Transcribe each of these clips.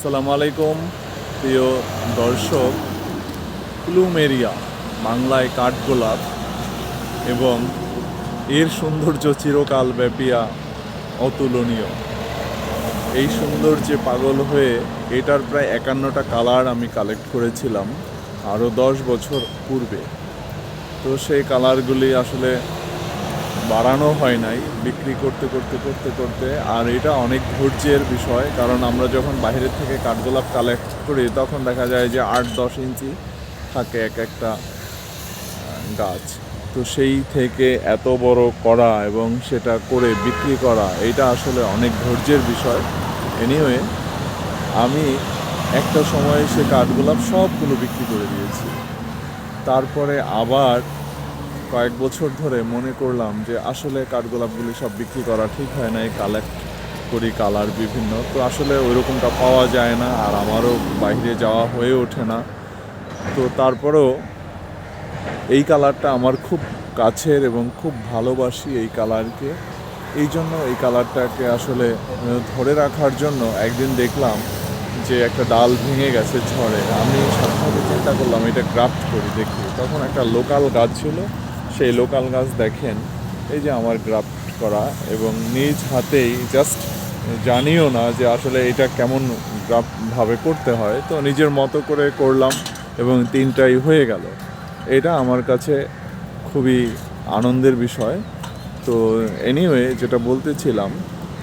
আসসালামু আলাইকুম, প্রিয় দর্শক। প্লুমেরিয়া, বাংলায় কাঠগোলাপ এবং এর সৌন্দর্য চিরকাল ব্যাপিয়া অতুলনীয়। এই সৌন্দর্যে পাগল হয়ে এটার প্রায় একান্নটা কালার আমি কালেক্ট করেছিলাম আরও দশ বছর পূর্বে। তো সেই কালারগুলি আসলে বাড়ানো হয় নাই, বিক্রি করতে করতে করতে করতে। আর এটা অনেক ধৈর্যের বিষয়, কারণ আমরা যখন বাইরের থেকে কাঠগোলাপ কালেক্ট করি, তখন দেখা যায় যে আট, দশ ইঞ্চি থাকে এক একটা গাছ। তো সেই থেকে এত বড় করা এবং সেটা করে বিক্রি করা, এটা আসলে অনেক ধৈর্যের বিষয়। এনিওয়ে আমি একটা সময় সে কাঠগোলাপ সবগুলো বিক্রি করে দিয়েছি। তারপরে আবার কয়েক বছর ধরে মনে করলাম যে আসলে কাঠগোলাপগুলি সব বিক্রি করা ঠিক হয় না এই কালেক্ট করি কালার বিভিন্ন। তো আসলে ওইরকমটা পাওয়া যায় না আর আমারও বাইরে যাওয়া হয়ে ওঠে না। তো তারপরেও এই কালারটা আমার খুব কাছের এবং খুব ভালোবাসি এই কালারকে। এই জন্য এই কালারটাকে আসলে ধরে রাখার জন্য একদিন দেখলাম যে একটা ডাল ভেঙে গেছে ঝড়ে। আমি সাথে চিন্তা করলাম এটা গ্রাফট করি দেখি। তখন একটা লোকাল গাছ ছিল সেই লোকাল গাছ দেখেন, এই যে আমার গ্রাফট করা এবং নিজ হাতেই জাস্ট জানিও না যে আসলে এটা কেমন গ্রাফট ভাবে করতে হয়। তো নিজের মতো করে করলাম এবং তিনটাই হয়ে গেল। এটা আমার কাছে খুবই আনন্দের বিষয়। তো এনিওয়ে যেটা বলতেছিলাম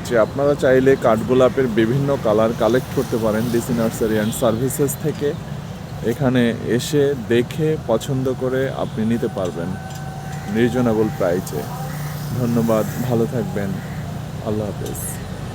যে আপনারা চাইলে কাঠগোলাপের বিভিন্ন কালার কালেক্ট করতে পারেন ডিসি নার্সারি অ্যান্ড সার্ভিসেস থেকে। এখানে এসে দেখে পছন্দ করে আপনি নিতে পারবেন। রিজনেবল প্রাইসে ধন্যবাদ ভালো থাকবেন। আল্লাহ হাফেজ।